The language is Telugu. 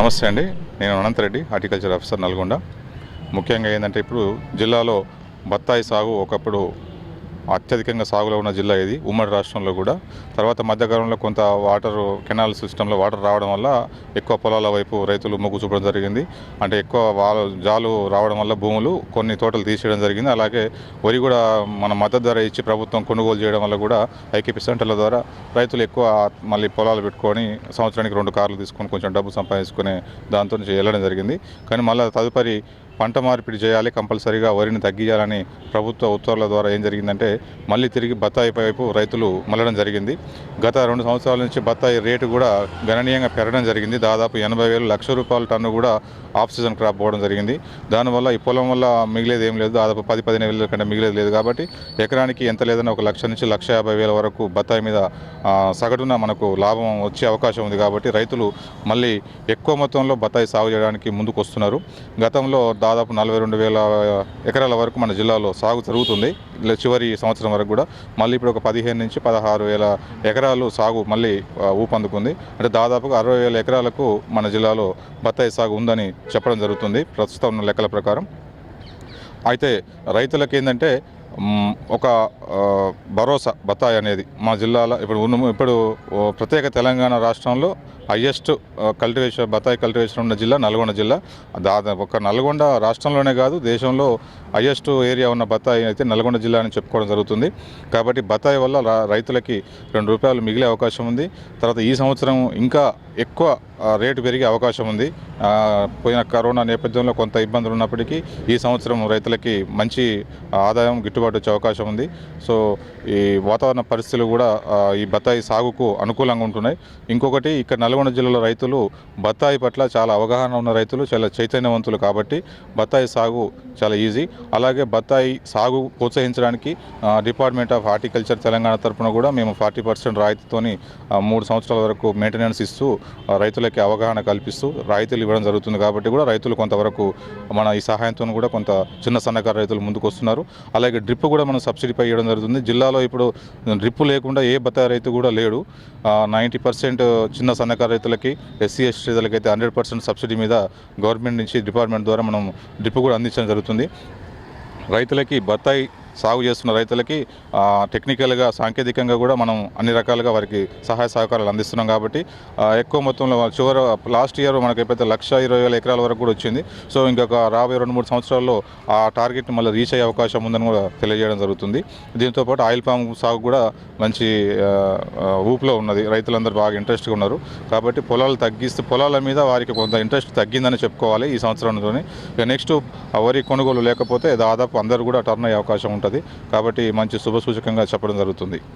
నమస్తే అండి. నేను అనంతరెడ్డి హార్టికల్చర్ ఆఫీసర్ నల్గొండ. ముఖ్యంగా ఏంటంటే ఇప్పుడు జిల్లాలో బత్తాయి సాగు ఒకప్పుడు అత్యధికంగా సాగులో ఉన్న జిల్లా ఇది ఉమ్మడి రాష్ట్రంలో కూడా. తర్వాత మధ్యకాలంలో కొంత వాటర్ కెనాల్ సిస్టంలో వాటర్ రావడం వల్ల ఎక్కువ పొలాల వైపు రైతులు మొగ్గు చూపడం జరిగింది. అంటే ఎక్కువ వాళ్ళ జాలు రావడం వల్ల భూములు కొన్ని తోటలు తీసేయడం జరిగింది. అలాగే వరి కూడా మన మద్దతు ధర ఇచ్చి ప్రభుత్వం కొనుగోలు చేయడం వల్ల కూడా ఐకేపీ సెంటర్ల ద్వారా రైతులు ఎక్కువ మళ్ళీ పొలాలు పెట్టుకొని సంవత్సరానికి రెండు కార్లు తీసుకొని కొంచెం డబ్బు సంపాదించుకునే దాంతో వెళ్ళడం జరిగింది. కానీ మళ్ళీ తదుపరి పంట మార్పిడి చేయాలి కంపల్సరీగా వరిని తగ్గించాలని ప్రభుత్వ ఉత్తర్వుల ద్వారా ఏం జరిగిందంటే మళ్ళీ తిరిగి బత్తాయి వైపు రైతులు మళ్ళడం జరిగింది. గత రెండు సంవత్సరాల నుంచి బత్తాయి రేటు కూడా గణనీయంగా పెరగడం జరిగింది. దాదాపు ఎనభై వేలు లక్ష రూపాయల టన్ను కూడా ఆఫ్ సీజన్ క్రాప్ పోవడం జరిగింది. దానివల్ల ఈ పొలం వల్ల మిగిలేదు ఏం లేదు. దాదాపు పది పదిహేను వేల కంటే మిగిలేదు లేదు కాబట్టి ఎకరానికి ఎంత లేదన్నా ఒక లక్ష నుంచి లక్ష యాభై వేల వరకు బత్తాయి మీద సగటున మనకు లాభం వచ్చే అవకాశం ఉంది కాబట్టి రైతులు మళ్ళీ ఎక్కువ మొత్తంలో బత్తాయి సాగు చేయడానికి ముందుకు వస్తున్నారు గతంలో దాదాపు నలభై రెండు వేల ఎకరాల వరకు మన జిల్లాలో సాగు జరుగుతుంది. చివరి సంవత్సరం వరకు కూడా మళ్ళీ ఇప్పుడు ఒక పదిహేను నుంచి పదహారు వేల ఎకరాలు సాగు మళ్ళీ ఊపందుకుంది. అంటే దాదాపుగా అరవై వేల ఎకరాలకు మన జిల్లాలో బత్తాయి సాగు ఉందని చెప్పడం జరుగుతుంది ప్రస్తుతం ఉన్న లెక్కల ప్రకారం. అయితే రైతులకు ఏంటంటే ఒక భరోసా బత్తాయి అనేది మా జిల్లాలో ఇప్పుడు ఉన్న ఇప్పుడు ప్రత్యేక తెలంగాణ రాష్ట్రంలో హయ్యెస్ట్ కల్టివేషన్ బత్తాయి కల్టివేషన్ ఉన్న జిల్లా నల్గొండ జిల్లా. దాదాపు ఒక నల్గొండ రాష్ట్రంలోనే కాదు దేశంలో హయ్యెస్ట్ ఏరియా ఉన్న బత్తాయి అయితే నల్గొండ జిల్లా అని చెప్పుకోవడం జరుగుతుంది. కాబట్టి బత్తాయి వల్ల రైతులకి రెండు రూపాయలు మిగిలే అవకాశం ఉంది. తర్వాత ఈ సంవత్సరం ఇంకా ఎక్కువ రేటు పెరిగే అవకాశం ఉంది. పోయిన కరోనా నేపథ్యంలో కొంత ఇబ్బందులు ఉన్నప్పటికీ ఈ సంవత్సరం రైతులకి మంచి ఆదాయం గిట్టు గిట్టుబాటు వచ్చే అవకాశం ఉంది. సో ఈ వాతావరణ పరిస్థితులు కూడా ఈ బత్తాయి సాగుకు అనుకూలంగా ఉంటున్నాయి. ఇంకొకటి ఇక్కడ నల్గొండ జిల్లాలో రైతులు బత్తాయి పట్ల చాలా అవగాహన ఉన్న రైతులు చాలా చైతన్యవంతులు కాబట్టి బత్తాయి సాగు చాలా ఈజీ. అలాగే బత్తాయి సాగు ప్రోత్సహించడానికి డిపార్ట్మెంట్ ఆఫ్ హార్టికల్చర్ తెలంగాణ తరపున కూడా మేము ఫార్టీ పర్సెంట్ రాయితీతోని మూడు సంవత్సరాల వరకు మెయింటెనెన్స్ ఇస్తూ రైతులకి అవగాహన కల్పిస్తూ రాయితీలు ఇవ్వడం జరుగుతుంది కాబట్టి కూడా రైతులు కొంతవరకు మన ఈ సహాయంతో కూడా కొంత చిన్న సన్నకారు రైతులు ముందుకు వస్తున్నారు అలాగే డ్రిప్ కూడా మనం సబ్సిడీపై ఇవ్వడం జరుగుతుంది. జిల్లాలో ఇప్పుడు డ్రిప్ లేకుండా ఏ బత్తాయి రైతు కూడా లేడు. నైంటీ పర్సెంట్ చిన్న సన్నకారు రైతులకి ఎస్సీ ఎస్టీ రైతులకి అయితే హండ్రెడ్ పర్సెంట్ సబ్సిడీ మీద గవర్నమెంట్ నుంచి డిపార్ట్మెంట్ ద్వారా మనం డ్రిప్ కూడా అందించడం జరుగుతుంది. రైతులకి బత్తాయి సాగు చేస్తున్న రైతులకి టెక్నికల్గా సాంకేతికంగా కూడా మనం అన్ని రకాలుగా వారికి సహాయ సహకారాలు అందిస్తున్నాం కాబట్టి ఎక్కువ మొత్తంలో చివరి లాస్ట్ ఇయర్ మనకి ఎప్పుడైతే లక్ష ఇరవై వేల ఎకరాల వరకు కూడా వచ్చింది. సో ఇంకొక రాబోయే రెండు మూడు సంవత్సరాల్లో ఆ టార్గెట్ని మళ్ళీ రీచ్ అయ్యే అవకాశం ఉందని కూడా తెలియజేయడం జరుగుతుంది. దీంతో పాటు ఆయిల్ పామ్ సాగు కూడా మంచి ఊపులో ఉన్నది. రైతులందరూ బాగా ఇంట్రెస్ట్గా ఉన్నారు. కాబట్టి పొలాలు తగ్గిస్తే పొలాల మీద వారికి కొంత ఇంట్రెస్ట్ తగ్గిందని చెప్పుకోవాలి ఈ సంవత్సరంలోనే. ఇక నెక్స్ట్ వరి కొనుగోలు లేకపోతే దాదాపు అందరూ కూడా టర్న్ అయ్యే అవకాశం ఉంటుంది. కాబట్టి మంచి శుభ సూచకంగా చెప్పడం జరుగుతుంది.